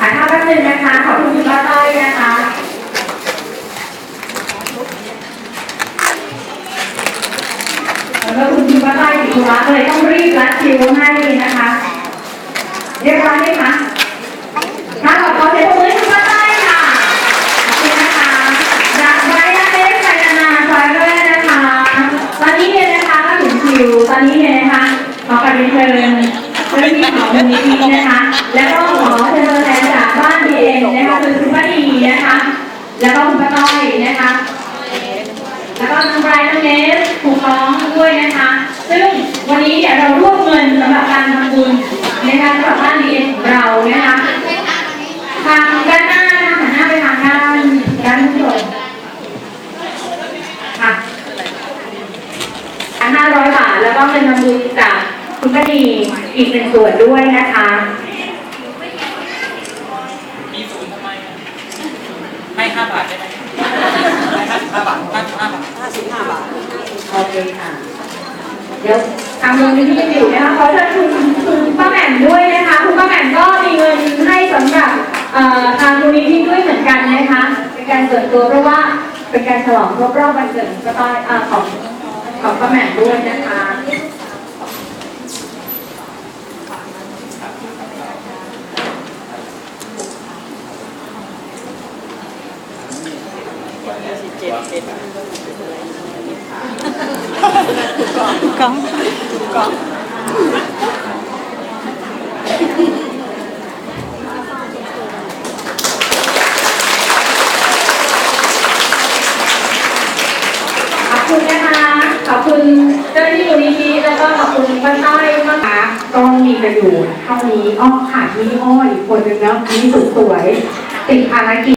ถ่ายภาพแป๊บนึงนะคะ ขอบคุณคุณป้าต้อยนะคะแล้วก็คุณป้าต้อยติดธุรเลยต้องรีบรัดคิวให้นะคะ เรียบร้อยไหมคะถ้าเราขอเสียงปบมือให้คุณป้าต้ค่ะขอนะคะจากไบรท์เลสไซนาซอยแรกนะคะ ตอนนี้เนี่ยนะคะก็ถึงคิว ตอนนี้เนี่ยนะะขราบเรียเชิญเรื่องที่ของวันนี้นะคะ แล้วก็ แล้วก็คุณป้าต้อยนะคะ แล้วก็น้องไบรท์น้องเนสถูกร้องด้วยนะคะ ซึ่งวันนี้เดี๋ยวเรารวบเงินสำหรับการทำบุญนะคะสำหรับบ้านดีเอ็นของเรานะคะทางด้านหน้านะคะหันหน้าไปทางด้านด้านผู้ชมค่ะอันห้าร้อยบาทแล้วก็เป็นทำบุญจากคุณป้าดีอีกหนึ่งส่วนด้วยนะคะ มีศูนย์ทำไมอะ ให้ห้าบาทได้ไหมให้ห้าสิบห้าบาทห้าสิบห้าบาทห้าสิบห้าบาทโอเคค่ะ เดี๋ยวทางโรงเรียนที่ยังอยู่นะคะขอเชิญคุณคุณป้าแหม่มด้วยนะคะคุณป้าแหม่มก็มีเงินให้สำหรับเอ่อทางมูลนิธิด้วยเหมือนกันนะคะเป็นการเกิดตัวเพราะว่าเป็นการฉลองครบรอบวันเกิดของป้าต้อยเอ่อของของป้าแหม่มด้วยนะคะ เจ็ดเจ็ดกล้องกล่องขอบคุณนะคะ ขอบคุณเจ้าหน้าที่มูลนิธิแล้วก็ขอบคุณป้าต้อยมากค่ะก็มีประโยชน์เท่านี้อ้อขาดมีอ้ออีกคนนึงเนาะนี่สุดสวยติดภารกิจ